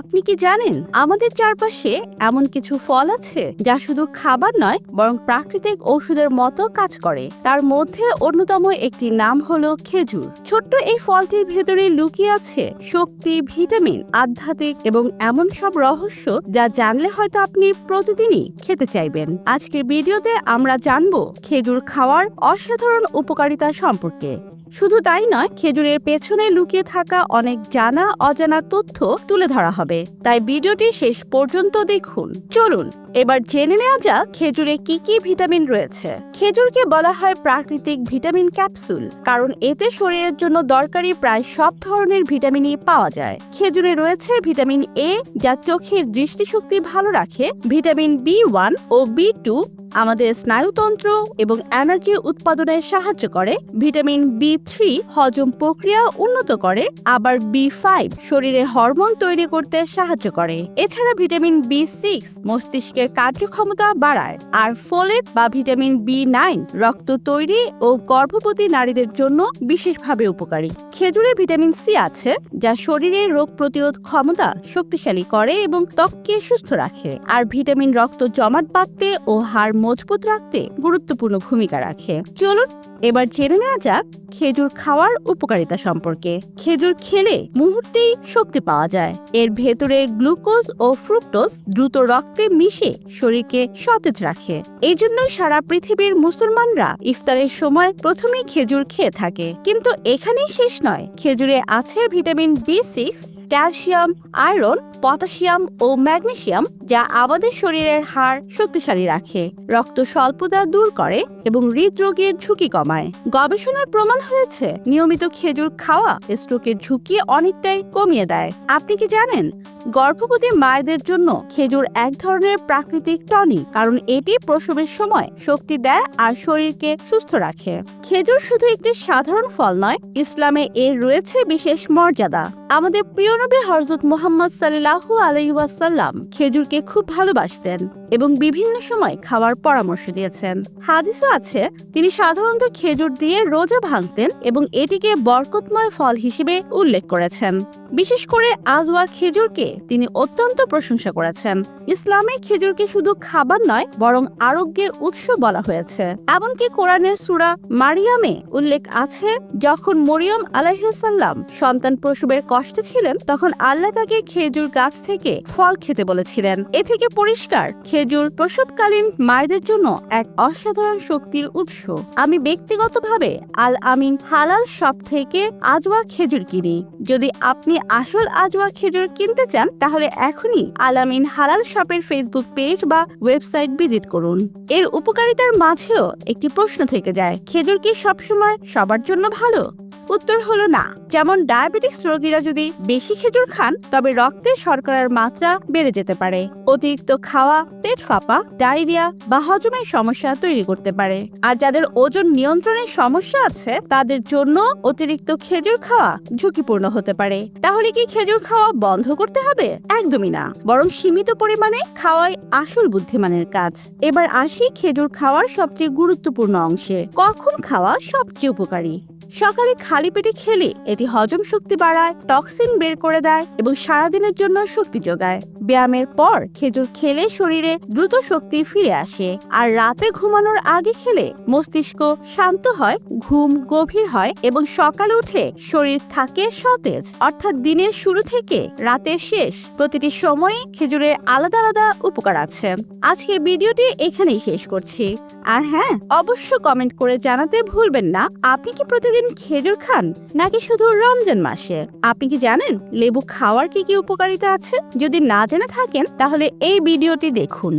আপনি কি জানেন, আমাদের চারপাশে এমন কিছু ফল আছে যা শুধু খাবার নয়, বরং প্রাকৃতিক ঔষধের মতো কাজ করে। তার মধ্যে অন্যতম একটি নাম হলো খেজুর। ছোট্ট এই ফলটির ভেতরে লুকিয়ে আছে শক্তি, ভিটামিন, আধ্যাত্মিক এবং এমন সব রহস্য যা জানলে হয়তো আপনি প্রতিদিনই খেতে চাইবেন। আজকের ভিডিওতে আমরা জানব খেজুর খাওয়ার অসাধারণ উপকারিতা সম্পর্কে। শুধু তাই নয়, খেজুরের পেছনে লুকিয়ে থাকা অনেক জানা, অজানা তথ্য তুলে ধরা হবে। তাই ভিডিওটি শেষ পর্যন্ত দেখুন। চলুন, এবার জেনে নেওয়া যাক খেজুরে কি কি ভিটামিন রয়েছে। খেজুরকে বলা হয় প্রাকৃতিক ভিটামিন ক্যাপসুল, কারণ এতে শরীরের জন্য দরকারি প্রায় সব ধরনের ভিটামিনই পাওয়া যায়। খেজুরে রয়েছে ভিটামিন এ, যা চোখের দৃষ্টিশক্তি ভালো রাখে, ভিটামিন বি ওয়ান ও বি টু আমাদের স্নায়ুতন্ত্র এবং এনার্জি উৎপাদনে সাহায্য করে, ভিটামিন বি থ্রি হজম প্রক্রিয়া উন্নত করে, আবার বি ফাইভ শরীরে হরমোন তৈরি করতে সাহায্য করে। এছাড়া ভিটামিন বি সিক্স মস্তিষ্কের কার্যক্ষমতা বাড়ায়, আর ফোলেট বা ভিটামিন বি নাইন রক্ত তৈরি ও গর্ভবতী নারীদের জন্য বিশেষভাবে উপকারী। খেজুরে ভিটামিন সি আছে, যা শরীরের রোগ প্রতিরোধ ক্ষমতা শক্তিশালী করে এবং ত্বককে সুস্থ রাখে। আর ভিটামিন রক্ত জমাট বাঁধতে ও হাড় মজবুত রাখতে গুরুত্বপূর্ণ ভূমিকা রাখে। চলুন, এবার জেনে নেওয়া যাক খেজুর খাওয়ার উপকারিতা সম্পর্কে। খেজুর খেলে মুহূর্তেই শক্তি পাওয়া যায়। এর ভেতরের গ্লুকোজ ও ফ্রুক্টোজ দ্রুত রক্তে মিশে শরীরকে সতেজ রাখে। এই জন্য সারা পৃথিবীর মুসলমানরা ইফতারের সময় প্রথমেই খেজুর খেয়ে থাকে। কিন্তু এখানেই শেষ নয়। খেজুরে আছে vitamin B six calcium, iron, potassium ও ম্যাগনেশিয়াম যা আমাদের শরীরের হাড় শক্তিশালী রাখে। রক্ত স্বল্পতা দূর করে এবং হৃদরোগের ঝুঁকি কমায়। গবেষণার প্রমাণ হয়েছে, নিয়মিত খেজুর খাওয়া স্ট্রোকের ঝুঁকি অনেকটাই কমিয়ে দেয়। আপনি কি জানেন গর্ভবতী মায়েদের জন্য খেজুর এক ধরনের প্রাকৃতিক টনিক, কারণ এটি প্রসবের সময় শক্তি দেয় আর শরীরকে সুস্থ রাখে। খেজুর শুধু একটি সাধারণ ফল নয়, ইসলামে এর রয়েছে বিশেষ মর্যাদা। আমাদের প্রিয় নবী হরজত মোহাম্মদ সাল্লাহু আলাইসাল্লাম খেজুরকে খুব ভালোবাসতেন এবং বিভিন্ন সময় খাওয়ার পরামর্শ দিয়েছেন। হাদিসও আছে, তিনি সাধারণত খেজুর দিয়ে রোজা ভাঙতেন এবং এটিকে বরকতময় ফল হিসেবে উল্লেখ করেছেন। বিশেষ করে আজওয়া খেজুরকে তিনি অত্যন্ত প্রশংসা করেছেন। ইসলামে খেজুরকে শুধু খাবার নয়, বরং আরোগ্যের উৎস বলা হয়েছে। এমনকি কোরআনের সুরা মারিয়ামে উল্লেখ আছে, যখন মরিয়ম আলাইসাল্লাম সন্তান প্রসবের কষ্টে ছিলেন, তখন আল্লাহ তাকে খেজুর গাছ থেকে ফল খেতে বলেছিলেন। এ থেকে পরিষ্কার, খেজুর প্রসবকালীন মায়েদের জন্য এক অসাধারণ শক্তির উৎস। আমি ব্যক্তিগতভাবে আল আমিন হালাল শপ থেকে আজওয়া খেজুর কিনি। যদি আপনি আসল আজওয়া খেজুর কিনতে চান, তাহলে এখনই আলামিন হালাল শপের ফেসবুক পেজ বা ওয়েবসাইট ভিজিট করুন। এর উপকারিতার মাঝেও একটি প্রশ্ন থেকে যায়, খেজুর কি সবসময় সবার জন্য ভালো? উত্তর হলো না। যেমন ডায়াবেটিক্স রোগীরা যদি বেশি খেজুর খান, তবে রক্তে শর্করার মাত্রা বেড়ে যেতে পারে। অতিরিক্ত খাওয়া, পেট ফাঁপা, ডায়রিয়া বা হজমের সমস্যা তৈরি করতে পারে। আর যাদের ওজন নিয়ন্ত্রণের সমস্যা আছে, তাদের জন্য অতিরিক্ত খেজুর খাওয়া ঝুঁকিপূর্ণ হতে পারে। তাহলে কি খেজুর খাওয়া বন্ধ করতে হবে? একদমই না। বরং সীমিত পরিমাণে খাওয়াই আসল বুদ্ধিমানের কাজ। এবার আসি খেজুর খাওয়ার সবচেয়ে গুরুত্বপূর্ণ অংশে। কখন খাওয়া সবচেয়ে উপকারী? সকালে খালি পেটে খেলে এটি হজম শক্তি বাড়ায়, টক্সিন বের করে দেয় এবং সারাদিনের জন্য শক্তি যোগায়। ব্যায়ামের পর খেজুর খেলে শরীরে দ্রুত শক্তি ফিরে আসে। আর রাতে ঘুমানোর আগে খেলে মস্তিষ্ক শান্ত হয়, ঘুম গভীর হয় এবং সকালে উঠে শরীর থাকে সতেজ। অর্থাৎ দিনের শুরু থেকে রাতের শেষ প্রতিটি সময়ে খেজুরের আলাদা আলাদা উপকার আছে। আজকে ভিডিওটি এখানেই শেষ করছি। আর হ্যাঁ অবশ্য কমেন্ট করে জানাতে ভুলবেন না। আপনি কি প্রতিদিন খেজুর খান, নাকি শুধু রমজান মাসে? আপনি কি জানেন লেবু খাওয়ার কি কি উপকারিতা আছে? যদি না জেনে থাকেন, তাহলে এই ভিডিওটি দেখুন।